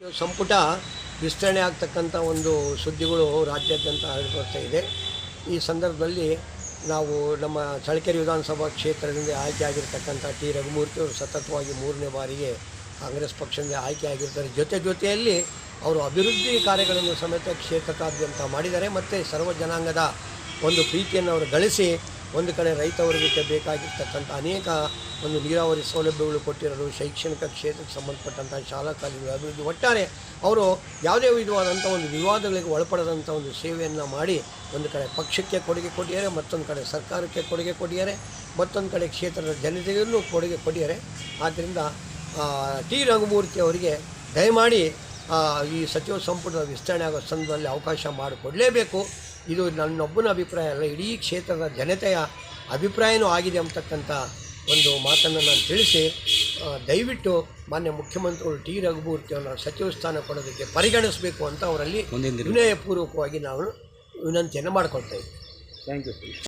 ಸಂಪುಟ ವಿಸ್ತರಣೆ ಆಗ್ತಕ್ಕಂಥ ಒಂದು ಸುದ್ದಿಗಳು ರಾಜ್ಯಾದ್ಯಂತ ಹರಡ್ಕೊಳ್ತಾ ಇದೆ. ಈ ಸಂದರ್ಭದಲ್ಲಿ ನಾವು ನಮ್ಮ ಚಳ್ಳಕೆರೆ ವಿಧಾನಸಭಾ ಕ್ಷೇತ್ರದಿಂದ ಆಯ್ಕೆ ಆಗಿರ್ತಕ್ಕಂಥ ಟಿ. ರಘುಮೂರ್ತಿ ಅವರು ಸತತವಾಗಿ ಮೂರನೇ ಬಾರಿಗೆ ಕಾಂಗ್ರೆಸ್ ಪಕ್ಷದಿಂದ ಆಯ್ಕೆ ಆಗಿರ್ತಾರೆ. ಜೊತೆ ಜೊತೆಯಲ್ಲಿ ಅವರು ಅಭಿವೃದ್ಧಿ ಕಾರ್ಯಗಳನ್ನು ಸಮೇತ ಕ್ಷೇತ್ರಕ್ಕಾದ್ಯಂತ ಮಾಡಿದ್ದಾರೆ. ಮತ್ತು ಸರ್ವ ಜನಾಂಗದ ಒಂದು ಪ್ರೀತಿಯನ್ನು ಅವರು ಗಳಿಸಿ ಒಂದು ಕಡೆ ರೈತ ವರ್ಗಕ್ಕೆ ಬೇಕಾಗಿರ್ತಕ್ಕಂಥ ಅನೇಕ ಒಂದು ನೀರಾವರಿ ಸೌಲಭ್ಯಗಳು ಕೊಟ್ಟಿರೋದು, ಶೈಕ್ಷಣಿಕ ಕ್ಷೇತ್ರಕ್ಕೆ ಸಂಬಂಧಪಟ್ಟಂಥ ಶಾಲಾ ಕಾಲೇಜುಗಳ, ಅಭಿವೃದ್ಧಿ. ಒಟ್ಟಾರೆ ಅವರು ಯಾವುದೇ ವಿಧವಾದಂಥ ಒಂದು ವಿವಾದಗಳಿಗೆ ಒಳಪಡದಂಥ ಒಂದು ಸೇವೆಯನ್ನು ಮಾಡಿ ಒಂದು ಕಡೆ ಪಕ್ಷಕ್ಕೆ ಕೊಡುಗೆ ಕೊಟ್ಟಿದ್ದಾರೆ, ಮತ್ತೊಂದು ಕಡೆ ಸರ್ಕಾರಕ್ಕೆ ಕೊಡುಗೆ ಕೊಟ್ಟಿದ್ದಾರೆ, ಮತ್ತೊಂದು ಕಡೆ ಕ್ಷೇತ್ರದ ಜನತೆಗೂ ಕೊಡುಗೆ ಕೊಟ್ಟಿದ್ದಾರೆ. ಆದ್ದರಿಂದ ಟಿ. ರಘುಮೂರ್ತಿ ಅವರಿಗೆ ದಯಮಾಡಿ ಈ ಸಚಿವ ಸಂಪುಟದ ವಿಸ್ತರಣೆ ಆಗೋ ಸಂದರ್ಭದಲ್ಲಿ ಅವಕಾಶ ಮಾಡಿಕೊಡಲೇಬೇಕು. ಇದು ನನ್ನೊಬ್ಬನ ಅಭಿಪ್ರಾಯ ಅಲ್ಲ ಇಡೀ ಕ್ಷೇತ್ರದ ಜನತೆಯ ಅಭಿಪ್ರಾಯನೂ ಆಗಿದೆ ಅಂತಕ್ಕಂಥ ಒಂದು ಮಾತನ್ನು ನಾನು ತಿಳಿಸಿ ದಯವಿಟ್ಟು ಮಾನ್ಯ ಮುಖ್ಯಮಂತ್ರಿಗಳು ಟಿ. ರಘುಮೂರ್ತಿ ಅವರ ಸಚಿವ ಸ್ಥಾನ ಕೊಡೋದಕ್ಕೆ ಪರಿಗಣಿಸಬೇಕು ಅಂತ ಅವರಲ್ಲಿ ವಿನಯಪೂರ್ವಕವಾಗಿ ನಾವು ವಿನಂತಿಯನ್ನು ಮಾಡ್ಕೊಳ್ತಾ ಇದ್ದೀವಿ ಥ್ಯಾಂಕ್ ಯು